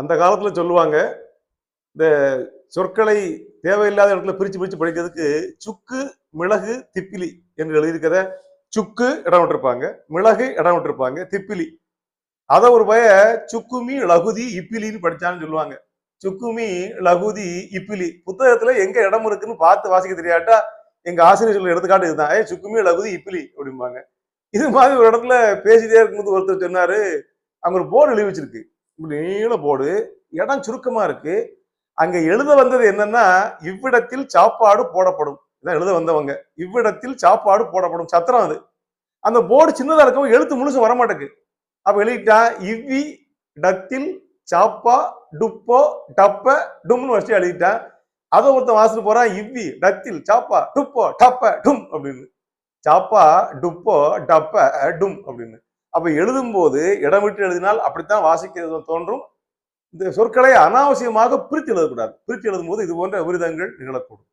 அந்த காலத்தில் சொல்லுவாங்க இந்த சொற்களை தேவையில்லாத இடத்துல பிரித்து பிரித்து படிக்கிறதுக்கு சுக்கு மிளகு திப்பிலி என்று எழுதியிருக்கிறத சுக்கு இடம் விட்டுருப்பாங்க மிளகு இடம் விட்டுருப்பாங்க திப்பிலி. அதை ஒரு பய சுக்குமி லகுதி இப்பிலின்னு படித்தான்னு சொல்லுவாங்க. சுக்குமி லகுதி இப்பிலி. புத்தகத்துல எங்க இடம் இருக்குன்னு பார்த்து வாசிக்க தெரியாட்டா எங்க ஆசிரியர் சொல்ல எடுத்துக்காட்டு இதுதான். ஏ சுக்குமி லகுதி இப்பிலி அப்படிம்பாங்க. இது மாதிரி ஒரு இடத்துல பேசிட்டே இருக்கும்போது ஒருத்தர் சொன்னாரு அங்க ஒரு போர்டு எழுதி வச்சிருக்கு. இப்படி நீள போர்டு இடம் சுருக்கமா இருக்கு. அங்க எழுத வந்தது என்னன்னா இவ்விடத்தில் சாப்பாடு போடப்படும். இதான் எழுத வந்தவங்க. இவ்விடத்தில் சாப்பாடு போடப்படும். சத்திரம் அது. அந்த போர்டு சின்னதா இருக்கவங்க எழுத்து முழுசு வர மாட்டேங்குது அப்ப எழுதிட்டா இவ்வி டத்தில் சாப்பா டுப்போ டப்ப டும்னு வச்சு எழுதிட்டான் அதை ஒருத்தன் வாசிட்டு போறான் இவ்வி டத்தில் சாப்பா டுப்போ டப்ப டும் அப்படின்னு. சாப்பா டுப்போ டப்ப டும் அப்படின்னு. அப்ப எழுதும்போது இடம் விட்டு எழுதினால் அப்படித்தான் வாசிக்கிறது தோன்றும். இந்த சொற்களை அனாவசியமாக பிரித்து எழுதக்கூடாது. பிரித்து எழுதும்போது இது போன்ற விருதங்கள் நிகழக்கூடும்.